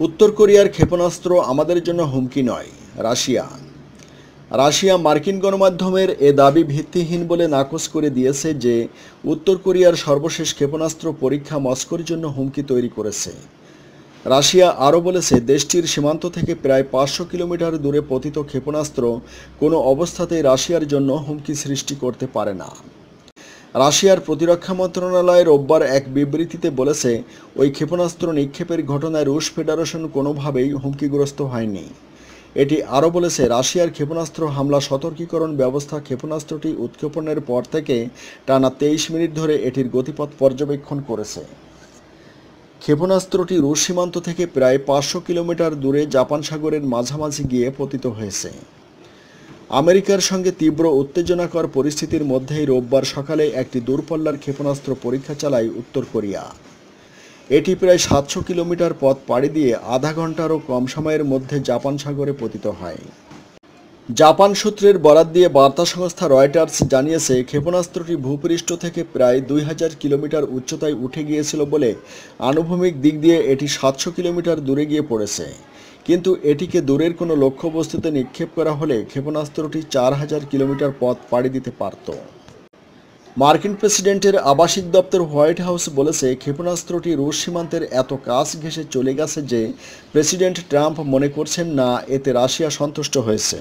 উত্তর কোরিয়ার ক্ষেপণাস্ত্র আমাদের জন্য হুমকি নয়, রাশিয়া। রাশিয়া মার্কিন গণমাধ্যমের এ দাবি ভিত্তিহীন বলে নাকচ করে দিয়েছে যে উত্তর কোরিয়ার সর্বশেষ ক্ষেপণাস্ত্র পরীক্ষা মস্কোর জন্য হুমকি তৈরি করেছে। রাশিয়া আরও বলেছে, দেশটির সীমান্ত থেকে প্রায় পাঁচশো কিলোমিটার দূরে পতিত ক্ষেপণাস্ত্র কোনো অবস্থাতেই রাশিয়ার জন্য হুমকি সৃষ্টি করতে পারে না। রাশিয়ার প্রতিরক্ষা মন্ত্রণালয় রোববার এক বিবৃতিতে বলেছে, ওই ক্ষেপণাস্ত্র নিক্ষেপের ঘটনায় রুশ ফেডারেশন কোনোভাবেই হুমকিগ্রস্ত হয়নি। এটি আরও বলেছে, রাশিয়ার ক্ষেপণাস্ত্র হামলা সতর্কীকরণ ব্যবস্থা ক্ষেপণাস্ত্রটি উৎক্ষেপণের পর থেকে টানা তেইশ মিনিট ধরে এটির গতিপথ পর্যবেক্ষণ করেছে। ক্ষেপণাস্ত্রটি রুশ সীমান্ত থেকে প্রায় পাঁচশো কিলোমিটার দূরে জাপান সাগরের মাঝামাঝি গিয়ে পতিত হয়েছে। আমেরিকার সঙ্গে তীব্র উত্তেজনাকর পরিস্থিতির মধ্যেই রোববার সকালে একটি দূরপাল্লার ক্ষেপণাস্ত্র পরীক্ষা চালায় উত্তর কোরিয়া। এটি প্রায় সাতশো কিলোমিটার পথ পাড়ি দিয়ে আধা ঘন্টারও কম সময়ের মধ্যে জাপান সাগরে পতিত হয়। জাপান সূত্রের বরাত দিয়ে বার্তা সংস্থা রয়টার্স জানিয়েছে, ক্ষেপণাস্ত্রটি ভূপৃষ্ঠ থেকে প্রায় দুই হাজার কিলোমিটার উচ্চতায় উঠে গিয়েছিল বলে আনুভূমিক দিক দিয়ে এটি সাতশো কিলোমিটার দূরে গিয়ে পড়েছে। কিন্তু এটিকে দূরের কোনো লক্ষ্যবস্তুতে নিক্ষেপ করা হলে ক্ষেপণাস্ত্রটি চার হাজার কিলোমিটার পথ পাড়ি দিতে পারত। মার্কিন প্রেসিডেন্টের আবাসিক দপ্তর হোয়াইট হাউস বলেছে, ক্ষেপণাস্ত্রটি রুশ সীমান্তের এত কাছ ঘেঁষে চলে গেছে যে প্রেসিডেন্ট ট্রাম্প মনে করছেন না, এতে রাশিয়া সন্তুষ্ট হয়েছে।